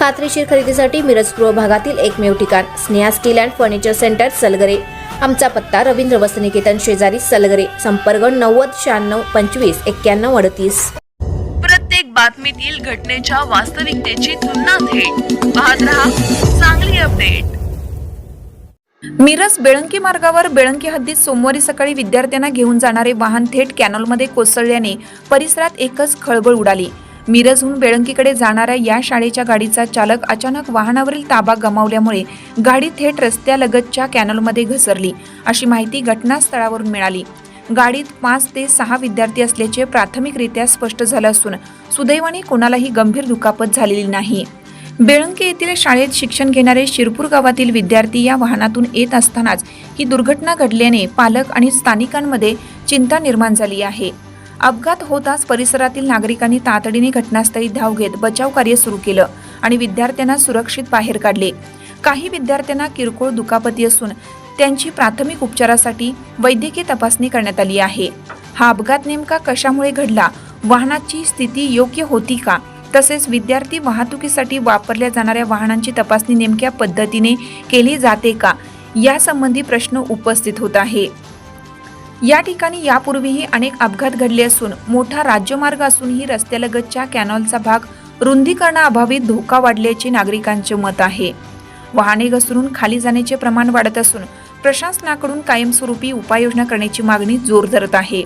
खात्रीशीर खरेदीसाठी मिरज पूर्व भागातील एकमेव ठिकाण Sneha steel and furniture centre Salgare. आमचा पत्ता रवींद्र वसनिकेतन शेजारी सलगरे संपर्क नव्वद शहाण्णव पंचवीस एक्क्याण्णव अडतीस. प्रत्येक बातमीतील घटनेच्या वास्तविकतेची तुलना थेट. पाहत रहा चांगली अपडेट. मिरज बेळंकी मार्गावर बेळंकी हद्दीत सोमवारी सकाळी विद्यार्थ्यांना घेऊन जाणारे वाहन थेट कॅनॉलमध्ये कोसळल्याने परिसरात एकच खळबळ उडाली. मिरजहून बेळंकीकडे जाणाऱ्या या शाळेच्या गाडीचा चालक अचानक वाहनावरील ताबा गमावल्यामुळे गाडी थेट रस्त्यालगतच्या कॅनलमध्ये घसरली. अशी माहिती घटनास्थळावरून मिळाली. गाडीत पाच ते सहा विद्यार्थी असल्याचे प्राथमिकरित्या स्पष्ट झालं असून सुदैवाने कोणालाही गंभीर दुखापत झालेली नाही. बेळंके येथील शाळेत शिक्षण घेणारे शिरपूर गावातील विद्यार्थी या वाहनातून येत असतानाच ही दुर्घटना घडल्याने पालक आणि स्थानिकांमध्ये चिंता निर्माण झाली आहे. अपघात होताच परिसरातील नागरिकांनी तातडीने घटनास्थळी धाव घेत बचाव कार्य सुरू केलं आणि विद्यार्थ्यांना सुरक्षित बाहेर काढले. काही विद्यार्थ्यांना किरकोळ दुखापती असून त्यांची प्राथमिक उपचारासाठी वैद्यकीय तपासणी करण्यात आली आहे. हा अपघात नेमका कशामुळे घडला? वाहनाची स्थिती योग्य होती का? तसेच विद्यार्थी वाहतुकीसाठी वापरल्या जाणाऱ्या वाहनांची तपासणी नेमक्या पद्धतीने केली जाते का? यासंबंधी प्रश्न उपस्थित होत आहे. या ठिकाणी यापूर्वीही अनेक अपघात घडले असून मोठा राज्यमार्ग असूनही रस्त्यालगतच्या कॅनॉलचा भाग रुंदीकरणाअभावी धोका वाढल्याचे नागरिकांचे मत आहे. वाहने घसरून खाली जाण्याचे प्रमाण वाढत असून प्रशासनाकडून कायमस्वरूपी उपाययोजना करण्याची मागणी जोर धरत आहे.